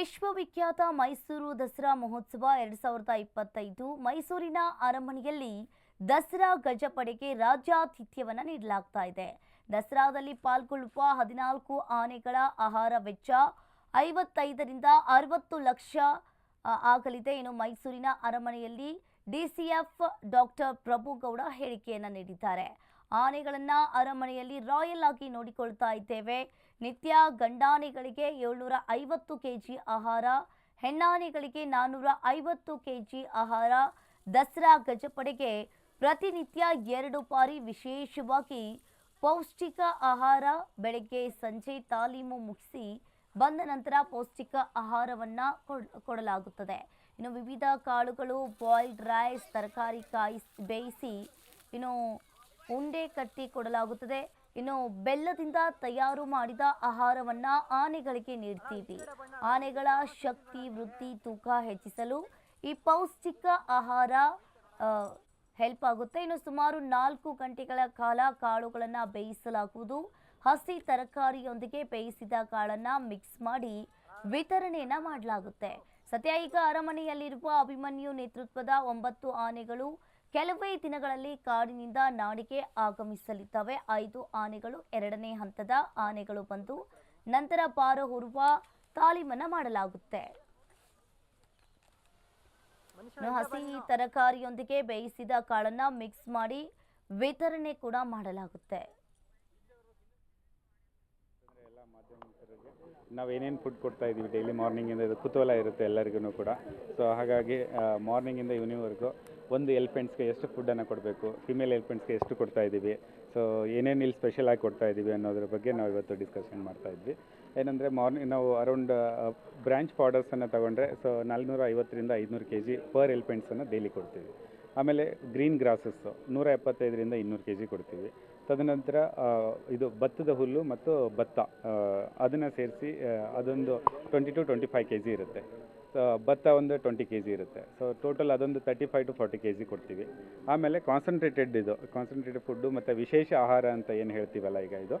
ವಿಶ್ವವಿಖ್ಯಾತ ಮೈಸೂರು ದಸರಾ ಮಹೋತ್ಸವ ಎರಡ್ ಸಾವಿರದ ಇಪ್ಪತ್ತೈದು ಮೈಸೂರಿನ ಅರಮನೆಯಲ್ಲಿ ದಸರಾ ಗಜಪಡೆಗೆ ರಾಜ್ಯಾತಿಥ್ಯವನ್ನು ನೀಡಲಾಗ್ತಾ ಇದೆ. ದಸರಾದಲ್ಲಿ ಪಾಲ್ಗೊಳ್ಳುವ ಹದಿನಾಲ್ಕು ಆನೆಗಳ ಆಹಾರ ವೆಚ್ಚ ಐವತ್ತೈದರಿಂದ ಅರವತ್ತು ಲಕ್ಷ ಆಗಲಿದೆ. ಇನ್ನು ಮೈಸೂರಿನ ಅರಮನೆಯಲ್ಲಿ ಡಿಸಿಎಫ್ ಡಾಕ್ಟರ್ ಪ್ರಭುಗೌಡ ಹೇಳಿಕೆಯನ್ನು ನೀಡಿದ್ದಾರೆ. ಆನೆಗಳನ್ನ ಅರಮನೆಯಲ್ಲಿ ರಾಯಲ್ ಆಗಿ ನೋಡಿಕೊಳ್ತಾ ಇದ್ದೇವೆ. ನಿತ್ಯ ಗಂಡಾನೆಗಳಿಗೆ ಏಳ್ನೂರ ಐವತ್ತು ಕೆಜಿ ಆಹಾರ, ಹೆಣ್ಣಾನೆಗಳಿಗೆ ನಾನ್ನೂರ ಐವತ್ತು ಕೆಜಿ ಆಹಾರ, ದಸರಾ ಗಜಪಡೆಗೆ ಪ್ರತಿನಿತ್ಯ ಎರಡು ಬಾರಿ ವಿಶೇಷವಾಗಿ ಪೌಷ್ಟಿಕ ಆಹಾರ, ಬೆಳಗ್ಗೆ ಸಂಜೆ ತಾಲೀಮು ಮುಗಿಸಿ ಬಂದ ನಂತರ ಪೌಷ್ಟಿಕ ಆಹಾರವನ್ನು ಕೊಡ್- ಕೊಡಲಾಗುತ್ತದೆ. ಇನ್ನು ವಿವಿಧ ಕಾಳುಗಳು ಬಾಯ್ಲ್ಡ್ ರೈಸ್ ತರಕಾರಿ ಕಾಯಿ ಬೇಯಿಸಿ ಇನ್ನು ಉಂಡೆ ಕಟ್ಟಿ ಕೊಡಲಾಗುತ್ತದೆ. ಇನ್ನು ಬೆಲ್ಲದಿಂದ ತಯಾರು ಮಾಡಿದ ಆಹಾರವನ್ನ ಆನೆಗಳಿಗೆ ನೀಡ್ತೀವಿ. ಆನೆಗಳ ಶಕ್ತಿ ವೃದ್ಧಿ ತೂಕ ಹೆಚ್ಚಿಸಲು ಈ ಪೌಷ್ಟಿಕ ಆಹಾರ ಹೆಲ್ಪ್ ಆಗುತ್ತೆ. ಇನ್ನು ಸುಮಾರು ನಾಲ್ಕು ಗಂಟೆಗಳ ಕಾಲ ಕಾಳುಗಳನ್ನು ಬೇಯಿಸಲಾಗುವುದು. ಹಸಿ ತರಕಾರಿಯೊಂದಿಗೆ ಬೇಯಿಸಿದ ಕಾಳನ್ನ ಮಿಕ್ಸ್ ಮಾಡಿ ವಿತರಣೆಯನ್ನ ಮಾಡಲಾಗುತ್ತೆ. ಸತ್ಯ ಈಗ ಅರಮನೆಯಲ್ಲಿರುವ ಅಭಿಮನ್ಯು ನೇತೃತ್ವದ ಒಂಬತ್ತು ಆನೆಗಳು ಕೆಲವೇ ದಿನಗಳಲ್ಲಿ ಕಾಡಿನಿಂದ ನಾಡಿಗೆ ಆಗಮಿಸಲಿದ್ದಾವೆ. ಐದು ಆನೆಗಳು ಎರಡನೇ ಹಂತದ ಆನೆಗಳು ಬಂದು ನಂತರ ಪಾರ ಹೊರುವ ತಾಲೀಮನ್ನ ಮಾಡಲಾಗುತ್ತೆ. ಹಸಿ ತರಕಾರಿಯೊಂದಿಗೆ ಬೇಯಿಸಿದ ಕಾಳನ್ನ ಮಿಕ್ಸ್ ಮಾಡಿ ವಿತರಣೆ ಕೂಡ ಮಾಡಲಾಗುತ್ತೆ. ನಾವು ಏನೇನು ಫುಡ್ ಕೊಡ್ತಾ ಇದ್ದೀವಿ ಡೈಲಿ ಮಾರ್ನಿಂಗಿಂದ ಇದು ಕುತೂಹಲ ಇರುತ್ತೆ ಎಲ್ಲರಿಗೂ ಕೂಡ. ಸೊ ಹಾಗಾಗಿ ಮಾರ್ನಿಂಗಿಂದ ಈವ್ನಿಂಗ್ವರೆಗೂ ಒಂದು ಎಲಿಫೆಂಟ್ಸ್ಗೆ ಎಷ್ಟು ಫುಡ್ಡನ್ನು ಕೊಡಬೇಕು, ಫಿಮೇಲ್ ಎಲಿಫೆಂಟ್ಸ್ಗೆ ಎಷ್ಟು ಕೊಡ್ತಾ ಇದ್ದೀವಿ, ಸೊ ಏನೇನು ಇಲ್ಲಿ ಸ್ಪೆಷಲ್ ಆಗಿ ಕೊಡ್ತಾ ಇದ್ದೀವಿ ಅನ್ನೋದ್ರ ಬಗ್ಗೆ ನಾವು ಇವತ್ತು ಡಿಸ್ಕಷನ್ ಮಾಡ್ತಾ ಇದ್ವಿ. ಏನಂದರೆ ಮಾರ್ನಿಂಗ್ ನಾವು ಅರೌಂಡ್ ಬ್ರ್ಯಾಂಚ್ ಪೌಡರ್ಸನ್ನು ತೊಗೊಂಡ್ರೆ, ಸೊ ನಾಲ್ನೂರ ಐವತ್ತರಿಂದ ಐದುನೂರು ಕೆ ಜಿ ಪರ್ ಎಲಿಫೆಂಟ್ಸನ್ನು ಡೈಲಿ ಕೊಡ್ತೀವಿ. ಆಮೇಲೆ ಗ್ರೀನ್ ಗ್ರಾಸಸ್ಸು ನೂರ ಎಪ್ಪತ್ತೈದರಿಂದ ಇನ್ನೂರು ಕೆ ಜಿ ಕೊಡ್ತೀವಿ. ತದನಂತರ ಇದು ಭತ್ತದ ಹುಲ್ಲು ಮತ್ತು ಭತ್ತ ಅದನ್ನು ಸೇರಿಸಿ ಅದೊಂದು twenty to twenty five K G ಇರುತ್ತೆ. ಭತ್ತ ಒಂದು ಟ್ವೆಂಟಿ ಕೆ ಜಿ ಇರುತ್ತೆ. ಸೊ ಟೋಟಲ್ ಅದೊಂದು thirty five to forty K G ಕೊಡ್ತೀವಿ. ಆಮೇಲೆ ಕಾನ್ಸಂಟ್ರೇಟೆಡ್ ಇದು ಕಾನ್ಸಂಟ್ರೇಟೆಡ್ ಫುಡ್ಡು ಮತ್ತು ವಿಶೇಷ ಆಹಾರ ಅಂತ ಏನು ಹೇಳ್ತೀವಲ್ಲ ಈಗ ಇದು?